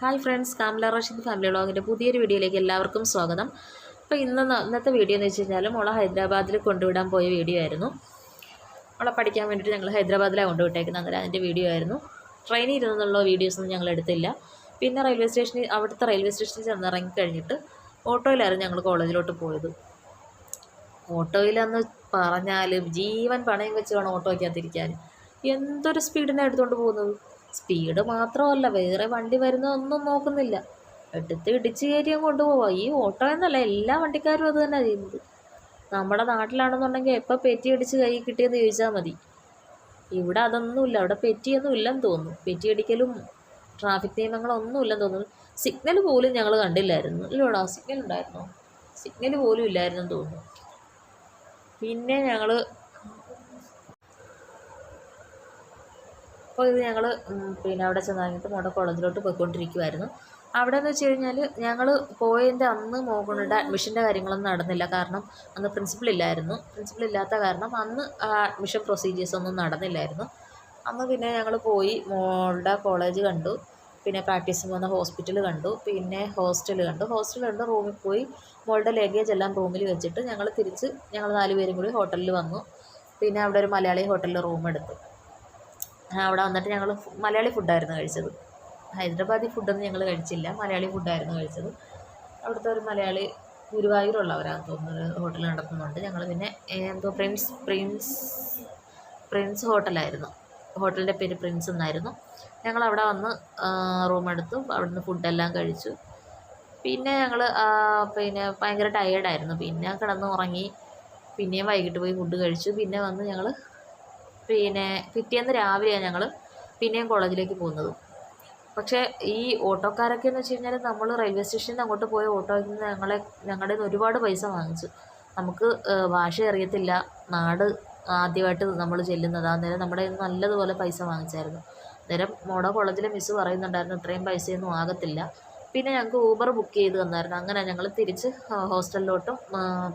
Hi friends Kamala Rasheed family വ്ളോഗിന്റെ പുതിയൊരു വീഡിയോയിലേക്ക് എല്ലാവർക്കും സ്വാഗതം. അപ്പോൾ ഇന്ന് ഇന്നത്തെ വീഡിയോ എന്ന് വെച്ച് കഴിഞ്ഞാൽ മോളെ ഹൈദരാബാദിൽ കൊണ്ടുവിടാൻ പോയ വീഡിയോ ആയിരുന്നു. മോളെ പഠിക്കാൻ വേണ്ടിയിട്ട് ഞങ്ങൾ ഹൈദരാബാദിലാണ് കൊണ്ടുവിട്ടേക്കുന്നത്. അങ്ങനെ അതിന്റെ വീഡിയോ ആയിരുന്നു. ട്രെയിനിൽ ഇരുന്നുള്ള വീഡിയോസൊന്നും ഞങ്ങൾ എടുത്തില്ല. പിന്നെ റെയിൽവേ സ്റ്റേഷനിൽ അവിടുത്തെ റെയിൽവേ സ്റ്റേഷനിൽ ചെന്നിറങ്ങി കഴിഞ്ഞിട്ട് ഓട്ടോയിലായിരുന്നു ഞങ്ങൾ കോളേജിലോട്ട് പോയത്. ഓട്ടോയിലെന്ന് പറഞ്ഞാൽ ജീവൻ പണയം വെച്ച് വേണം ഓട്ടോയ്ക്കകത്തിരിക്കാൻ. എന്തൊരു സ്പീഡിനാണ് എടുത്തുകൊണ്ട് പോകുന്നത്? സ്പീഡ് മാത്രമല്ല വേറെ വണ്ടി വരുന്നതൊന്നും നോക്കുന്നില്ല. എടുത്ത് ഇടിച്ച് കയറ്റിയും കൊണ്ടുപോവാം. ഈ ഓട്ടോ എന്നല്ല എല്ലാ വണ്ടിക്കാരും അത് തന്നെ ചെയ്യുന്നത്. നമ്മുടെ നാട്ടിലാണെന്നുണ്ടെങ്കിൽ എപ്പോൾ പെറ്റി അടിച്ച് കൈ കിട്ടിയെന്ന് ചോദിച്ചാൽ മതി. ഇവിടെ അതൊന്നുമില്ല അവിടെ പെറ്റിയൊന്നും ഇല്ലെന്ന് തോന്നുന്നു. പെറ്റി അടിക്കലും ട്രാഫിക് നിയമങ്ങളൊന്നും ഇല്ലെന്ന് തോന്നുന്നു. സിഗ്നൽ പോലും ഞങ്ങൾ കണ്ടില്ലായിരുന്നു. ഇല്ലടാ സിഗ്നൽ ഉണ്ടായിരുന്നോ സിഗ്നൽ പോലും ഇല്ലായിരുന്നെന്ന് തോന്നുന്നു. പിന്നെ ഞങ്ങൾ അപ്പോൾ ഇത് ഞങ്ങൾ പിന്നെ അവിടെ ചെന്നിറങ്ങിയിട്ട് മോടെ കോളേജിലോട്ട് പോയിക്കൊണ്ടിരിക്കുമായിരുന്നു അവിടെ എന്ന് വെച്ച് കഴിഞ്ഞാൽ ഞങ്ങൾ പോയതിന്റെ അന്ന് മോകളുടെ അഡ്മിഷന്റെ കാര്യങ്ങളൊന്നും നടന്നില്ല. കാരണം അന്ന് പ്രിൻസിപ്പൾ ഇല്ലായിരുന്നു. പ്രിൻസിപ്പൾ ഇല്ലാത്ത കാരണം അന്ന് അഡ്മിഷൻ പ്രൊസീജിയേഴ്സ് ഒന്നും നടന്നില്ലായിരുന്നു. അന്ന് പിന്നെ ഞങ്ങൾ പോയി മോളുടെ കോളേജ് കണ്ടു. പിന്നെ പ്രാക്ടീസ് പോകുന്ന ഹോസ്പിറ്റൽ കണ്ടു. പിന്നെ ഹോസ്റ്റൽ കണ്ടു. ഹോസ്റ്റൽ കണ്ട് റൂമിൽ പോയി മോളുടെ ലഗേജ് എല്ലാം റൂമിൽ വെച്ചിട്ട് ഞങ്ങൾ തിരിച്ച് ഞങ്ങൾ നാല് പേരും കൂടി ഹോട്ടലിൽ വന്നു. പിന്നെ അവിടെ ഒരു മലയാളി ഹോട്ടലിൽ റൂം എടുത്തു. അവിടെ വന്നിട്ട് ഞങ്ങൾ മലയാളി ഫുഡായിരുന്നു കഴിച്ചത്. ഹൈദരാബാദി ഫുഡൊന്നും ഞങ്ങൾ കഴിച്ചില്ല. മലയാളി ഫുഡായിരുന്നു കഴിച്ചത്. അവിടുത്തെ ഒരു മലയാളി ഗുരുവായൂരുള്ളവരാണെന്ന് തോന്നുന്നു ഹോട്ടൽ നടത്തുന്നുണ്ട്. ഞങ്ങൾ പിന്നെ എന്തോ പ്രിൻസ് പ്രിൻസ് പ്രിൻസ് ഹോട്ടലായിരുന്നു. ഹോട്ടലിന്റെ പേര് പ്രിൻസ് എന്നായിരുന്നു. ഞങ്ങൾ അവിടെ വന്ന് റൂം എടുത്തു. അവിടുന്ന് ഫുഡെല്ലാം കഴിച്ചു. പിന്നെ ഞങ്ങൾ പിന്നെ ഭയങ്കര ടയേർഡായിരുന്നു പിന്നെ കിടന്ന് ഉറങ്ങി പിന്നെയും വൈകിട്ട് പോയി ഫുഡ് കഴിച്ചു. പിന്നെ വന്ന് ഞങ്ങൾ പിന്നെ പിറ്റേന്ന് രാവിലെയാണ് ഞങ്ങൾ പിന്നെയും കോളേജിലേക്ക് പോകുന്നത്. പക്ഷേ ഈ ഓട്ടോക്കാരൊക്കെ എന്ന് വെച്ച് കഴിഞ്ഞാൽ നമ്മൾ റെയിൽവേ സ്റ്റേഷനിൽ നിന്ന് അങ്ങോട്ട് പോയ ഓട്ടോയിൽ നിന്ന് ഞങ്ങളെ ഞങ്ങളുടെ നിന്ന് ഒരുപാട് പൈസ വാങ്ങിച്ചു. നമുക്ക് ഭാഷ അറിയത്തില്ല. നാട് ആദ്യമായിട്ട് നമ്മൾ ചെല്ലുന്നത്. അന്നേരം നമ്മുടെ കയ്യിൽ നല്ലതുപോലെ പൈസ വാങ്ങിച്ചായിരുന്നു. അന്നേരം മോഡോ കോളേജിലെ മിസ്സ് പറയുന്നുണ്ടായിരുന്നു ഇത്രയും പൈസയൊന്നും ആകത്തില്ല. പിന്നെ ഞങ്ങൾക്ക് ഊബർ ബുക്ക് ചെയ്ത് തന്നായിരുന്നു. അങ്ങനെ ഞങ്ങൾ തിരിച്ച് ഹോസ്റ്റലിലോട്ടും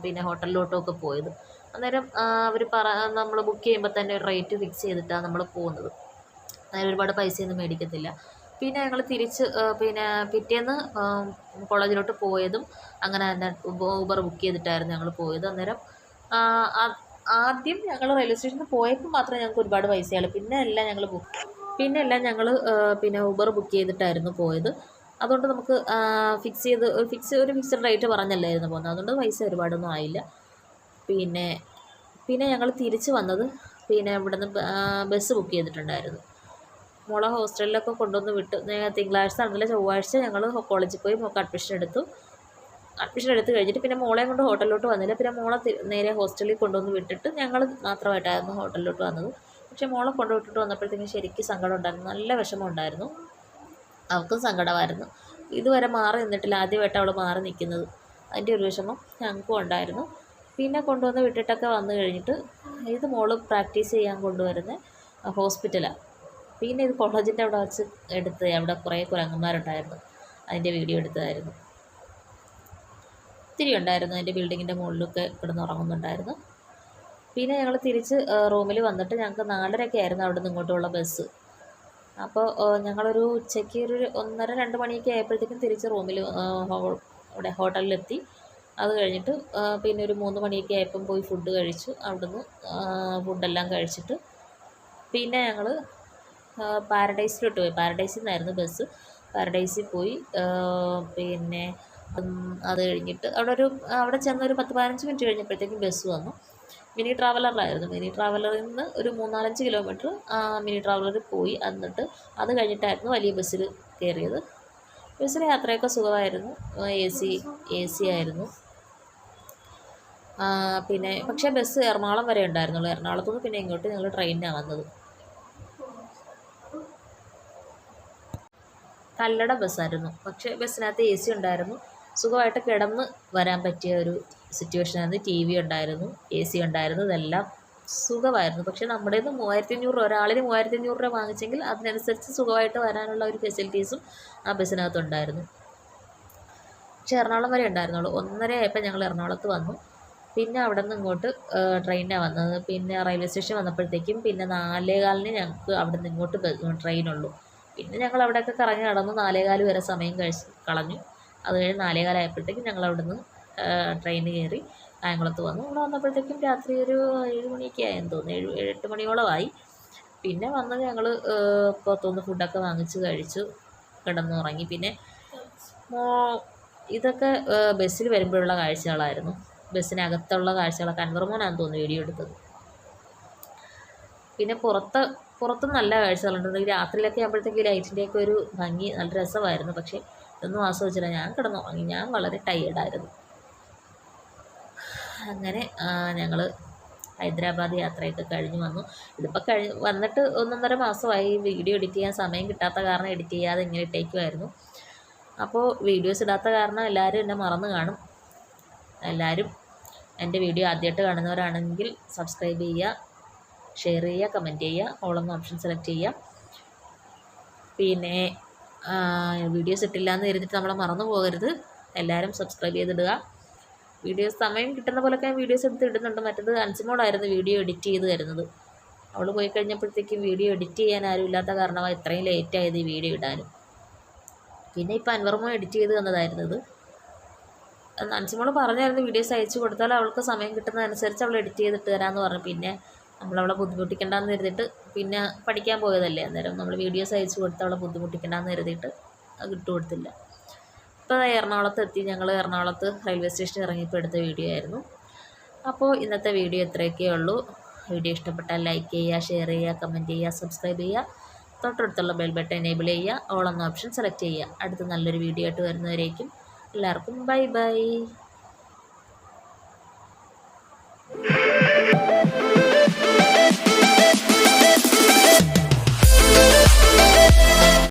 പിന്നെ ഹോട്ടലിലോട്ടും ഒക്കെ പോയത്. അന്നേരം അവർ പറ നമ്മൾ ബുക്ക് ചെയ്യുമ്പോൾ തന്നെ ഒരു റേറ്റ് ഫിക്സ് ചെയ്തിട്ടാണ് നമ്മൾ പോകുന്നത്. അതായത് ഒരുപാട് പൈസയൊന്നും മേടിക്കത്തില്ല. പിന്നെ ഞങ്ങൾ തിരിച്ച് പിന്നെ പിറ്റേന്ന് കോളേജിലോട്ട് പോയതും അങ്ങനെ തന്നെ ഊബർ ബുക്ക് ചെയ്തിട്ടായിരുന്നു ഞങ്ങൾ പോയത്. അന്നേരം ആദ്യം ഞങ്ങൾ റെയിൽവേ സ്റ്റേഷനിൽ പോയപ്പോൾ മാത്രമേ ഞങ്ങൾക്ക് ഒരുപാട് പൈസയുള്ളൂ പിന്നെ എല്ലാം ഞങ്ങൾ ബുക്ക് പിന്നെ എല്ലാം ഞങ്ങൾ പിന്നെ ഊബർ ബുക്ക് ചെയ്തിട്ടായിരുന്നു പോയത്. അതുകൊണ്ട് നമുക്ക് ഫിക്സ് ചെയ്ത് ഫിക്സ് ഒരു ഫിക്സഡ് റേറ്റ് പറഞ്ഞല്ലായിരുന്നു പോകുന്നത് അതുകൊണ്ട് പൈസ ഒരുപാടൊന്നും ആയില്ല. പിന്നെ പിന്നെ ഞങ്ങൾ തിരിച്ച് വന്നത് പിന്നെ ഇവിടുന്ന് ബസ് ബുക്ക് ചെയ്തിട്ടുണ്ടായിരുന്നു. മോളെ ഹോസ്റ്റലിലൊക്കെ കൊണ്ടുവന്ന് വിട്ടു. തിങ്കളാഴ്ച ആണെങ്കിൽ ചൊവ്വാഴ്ച ഞങ്ങൾ കോളേജിൽ പോയി മോൾക്ക് അഡ്മിഷൻ എടുത്തു. അഡ്മിഷൻ എടുത്ത് കഴിഞ്ഞിട്ട് പിന്നെ മോളെയും കൊണ്ട് ഹോട്ടലിലോട്ട് വന്നില്ല. പിന്നെ മോളെ നേരെ ഹോസ്റ്റലിൽ കൊണ്ടുവന്ന് വിട്ടിട്ട് ഞങ്ങൾ മാത്രമായിട്ടായിരുന്നു ഹോട്ടലിലോട്ട് വന്നത്. പക്ഷേ മോളെ കൊണ്ടുവിട്ടിട്ട് വന്നപ്പോഴത്തേക്കും ശരിക്കും സങ്കടം ഉണ്ടായിരുന്നു. നല്ല വിഷമം ഉണ്ടായിരുന്നു അവൾക്കും സങ്കടമായിരുന്നു. ഇതുവരെ മാറി നിന്നിട്ടില്ല. ആദ്യമായിട്ട് അവൾ മാറി നിൽക്കുന്നത് അതിന്റെ ഒരു വിഷമം ഞങ്ങൾക്കും ഉണ്ടായിരുന്നു. പിന്നെ കൊണ്ടുവന്ന് വിട്ടിട്ടൊക്കെ വന്നു കഴിഞ്ഞിട്ട് ഇത് മോൾ പ്രാക്ടീസ് ചെയ്യാൻ കൊണ്ടുവരുന്ന ഹോസ്പിറ്റലാണ് പിന്നെ ഇത് കോളേജിന്റെ അവിടെ വച്ച് എടുത്ത് അവിടെ കുറേ കുരങ്ങന്മാരുണ്ടായിരുന്നു. അതിന്റെ വീഡിയോ എടുത്തതായിരുന്നു. ഒത്തിരി ഉണ്ടായിരുന്നു അതിന്റെ ബിൽഡിങ്ങിന്റെ മുകളിലൊക്കെ കിടന്ന് ഉറങ്ങുന്നുണ്ടായിരുന്നു പിന്നെ ഞങ്ങൾ തിരിച്ച് റൂമിൽ വന്നിട്ട് ഞങ്ങൾക്ക് നാലരയൊക്കെ ആയിരുന്നു അവിടെ നിന്ന് ഇങ്ങോട്ടുള്ള ബസ്. അപ്പോൾ ഞങ്ങളൊരു ഉച്ചയ്ക്ക് ഒരു ഒന്നര രണ്ട് മണിയൊക്കെ ആയപ്പോഴത്തേക്കും തിരിച്ച് റൂമിൽ അവിടെ ഹോട്ടലിലെത്തി. അത് കഴിഞ്ഞിട്ട് പിന്നെ ഒരു മൂന്ന് മണിയൊക്കെ ആയപ്പം പോയി ഫുഡ് കഴിച്ചു. അവിടുന്ന് ഫുഡെല്ലാം കഴിച്ചിട്ട് പിന്നെ ഞങ്ങൾ പാരഡൈസിലോട്ട് പോയി. പാരഡൈസിൽ നിന്നായിരുന്നു ബസ് പാരഡൈസിൽ പോയി പിന്നെ അത് കഴിഞ്ഞിട്ട് അവിടെ ഒരു അവിടെ ചെന്ന ഒരു പത്ത് പതിനഞ്ച് മിനിറ്റ് കഴിഞ്ഞപ്പോഴത്തേക്കും ബസ് വന്നു. മിനി ട്രാവലറിലായിരുന്നു. മിനി ട്രാവലറിൽ നിന്ന് ഒരു മൂന്നാലഞ്ച് കിലോമീറ്റർ മിനി ട്രാവലറിൽ പോയി. എന്നിട്ട് അത് കഴിഞ്ഞിട്ടായിരുന്നു വലിയ ബസ്സിൽ കയറിയത്. ബസ്സിലെ യാത്രയൊക്കെ സുഖമായിരുന്നു. എ സി എ സി ആയിരുന്നു പിന്നെ പക്ഷേ ബസ് എറണാകുളം വരെ ഉണ്ടായിരുന്നുള്ളൂ. എറണാകുളത്തു നിന്ന് പിന്നെ ഇങ്ങോട്ട് ഞങ്ങൾ ട്രെയിനിനാണ് വന്നത്. കല്ലട ബസ്സായിരുന്നു. പക്ഷേ ബസ്സിനകത്ത് എ സി ഉണ്ടായിരുന്നു. സുഖമായിട്ട് കിടന്ന് വരാൻ പറ്റിയ ഒരു സിറ്റുവേഷനായിരുന്നു ടി വി ഉണ്ടായിരുന്നു എ സി ഉണ്ടായിരുന്നു ഇതെല്ലാം സുഖമായിരുന്നു. പക്ഷേ നമ്മുടെ നിന്ന് മൂവായിരത്തി അഞ്ഞൂറ് രൂപ ഒരാളിന് മൂവായിരത്തി അഞ്ഞൂറ് രൂപ വാങ്ങിച്ചെങ്കിൽ അതിനനുസരിച്ച് സുഖമായിട്ട് വരാനുള്ള ഒരു ഫെസിലിറ്റീസും ആ ബസ്സിനകത്ത് ഉണ്ടായിരുന്നു. പക്ഷേ എറണാകുളം വരെ ഉണ്ടായിരുന്നുള്ളൂ. ഒന്നര ആയപ്പോൾ ഞങ്ങൾ എറണാകുളത്ത് വന്നു. പിന്നെ അവിടെ നിന്ന് ഇങ്ങോട്ട് ട്രെയിനാണ് വന്നത്. പിന്നെ റെയിൽവേ സ്റ്റേഷൻ വന്നപ്പോഴത്തേക്കും പിന്നെ നാലേകാലിന് ഞങ്ങൾക്ക് അവിടെ നിന്ന് ഇങ്ങോട്ട് ട്രെയിനുള്ളൂ പിന്നെ ഞങ്ങൾ അവിടെയൊക്കെ കറങ്ങി നടന്ന്. നാലേകാൽ വരെ സമയം കഴിച്ച് കളഞ്ഞു. അത് കഴിഞ്ഞ് നാലേകാലായപ്പോഴത്തേക്കും ഞങ്ങൾ അവിടെ നിന്ന് ട്രെയിൻ കയറി. കായംകുളത്ത് വന്നു. ഇവിടെ വന്നപ്പോഴത്തേക്കും രാത്രി ഒരു ഏഴ് മണിയൊക്കെ ആയെന്ന് തോന്നുന്നു. ഏഴ് എട്ട് മണിയോളമായി പിന്നെ വന്ന് ഞങ്ങൾ പുറത്തുനിന്ന് ഫുഡൊക്കെ വാങ്ങിച്ച് കഴിച്ചു. കിടന്നുറങ്ങി. പിന്നെ മോ ഇതൊക്കെ ബസ്സിൽ വരുമ്പോഴുള്ള കാഴ്ചകളായിരുന്നു. ബസ്സിനകത്തുള്ള കാഴ്ചകളൊക്കെ. അൻവർമോനാന്ന് തോന്നുന്നു വീഡിയോ എടുത്തത്. പിന്നെ പുറത്ത് പുറത്ത് നല്ല കാഴ്ചകളുണ്ട്. ഈ രാത്രിയിലൊക്കെ ആകുമ്പോഴത്തേക്ക് ലൈറ്റിന്റെയൊക്കെ ഒരു ഭംഗി നല്ല രസമായിരുന്നു. പക്ഷേ ഇതൊന്നും ആസ്വദിച്ചില്ല. ഞാൻ കിടന്നുറങ്ങി. ഞാൻ വളരെ ടയേർഡായിരുന്നു അങ്ങനെ ഞങ്ങൾ ഹൈദരാബാദ് യാത്രയൊക്കെ കഴിഞ്ഞ് വന്നു. ഇതിപ്പോൾ കഴി വന്നിട്ട് ഒന്നൊന്നര മാസമായി വീഡിയോ എഡിറ്റ് ചെയ്യാൻ സമയം കിട്ടാത്ത കാരണം എഡിറ്റ് ചെയ്യാതെ ഇങ്ങനെ ഇട്ടേക്കുമായിരുന്നു അപ്പോൾ വീഡിയോസ് ഇടാത്ത കാരണം എല്ലാവരും എന്നെ മറന്നു കാണും. എല്ലാവരും എന്റെ വീഡിയോ ആദ്യമായിട്ട് കാണുന്നവരാണെങ്കിൽ സബ്സ്ക്രൈബ് ചെയ്യുക ഷെയർ ചെയ്യുക കമന്റ് ചെയ്യുക ഓളെന്ന ഓപ്ഷൻ സെലക്ട് ചെയ്യുക പിന്നെ വീഡിയോസ് ഇട്ടില്ല എന്ന് കരുതിയിട്ട് നമ്മളെ മറന്നു പോകരുത്. എല്ലാവരും സബ്സ്ക്രൈബ് ചെയ്തിടുക. വീഡിയോസ് സമയം കിട്ടുന്ന പോലൊക്കെ വീഡിയോസ് എടുത്ത് ഇടുന്നുണ്ട്. മറ്റത് അൻസിമോളായിരുന്നു വീഡിയോ എഡിറ്റ് ചെയ്ത് തരുന്നത്. അവൾ പോയി കഴിഞ്ഞപ്പോഴത്തേക്കും വീഡിയോ എഡിറ്റ് ചെയ്യാൻ ആരും ഇല്ലാത്ത കാരണമാണ് ഇത്രയും ലേറ്റ് ആയത് ഈ വീഡിയോ ഇടാനും. പിന്നെ ഇപ്പോൾ അൻവർമോ എഡിറ്റ് ചെയ്ത് തന്നതായിരുന്നത് അൻസിമോൾ പറഞ്ഞായിരുന്നു വീഡിയോസ് അയച്ചു കൊടുത്താൽ അവൾക്ക് സമയം കിട്ടുന്നതനുസരിച്ച് അവൾ എഡിറ്റ് ചെയ്തിട്ട് തരാമെന്ന് പറഞ്ഞു. പിന്നെ നമ്മളവളെ ബുദ്ധിമുട്ടിക്കണ്ടെന്ന് കരുതിയിട്ട് പിന്നെ പഠിക്കാൻ പോയതല്ലേ. അന്നേരം നമ്മൾ വീഡിയോസ് അയച്ചു കൊടുത്ത് അവളെ ബുദ്ധിമുട്ടിക്കണ്ടെന്ന് കരുതിയിട്ട് അത് ഇട്ട് കൊടുത്തില്ല. ഇപ്പോൾ എറണാകുളത്ത് എത്തി. ഞങ്ങൾ എറണാകുളത്ത് റെയിൽവേ സ്റ്റേഷനിൽ ഇറങ്ങിയപ്പോൾ എടുത്ത വീഡിയോ ആയിരുന്നു. അപ്പോൾ ഇന്നത്തെ വീഡിയോ ഇത്രയൊക്കെ ഉള്ളൂ. വീഡിയോ ഇഷ്ടപ്പെട്ടാൽ ലൈക്ക് ചെയ്യുക ഷെയർ ചെയ്യുക കമന്റ് ചെയ്യുക സബ്സ്ക്രൈബ് ചെയ്യുക. തൊട്ടടുത്തുള്ള ബെൽ ബട്ടൺ എനേബിൾ ചെയ്യുക. ഓൾ എന്ന ഓപ്ഷൻ സെലക്ട് ചെയ്യുക. അടുത്ത നല്ലൊരു വീഡിയോ ആയിട്ട് വരുന്നവരേക്കും എല്ലാവർക്കും ബൈ ബൈ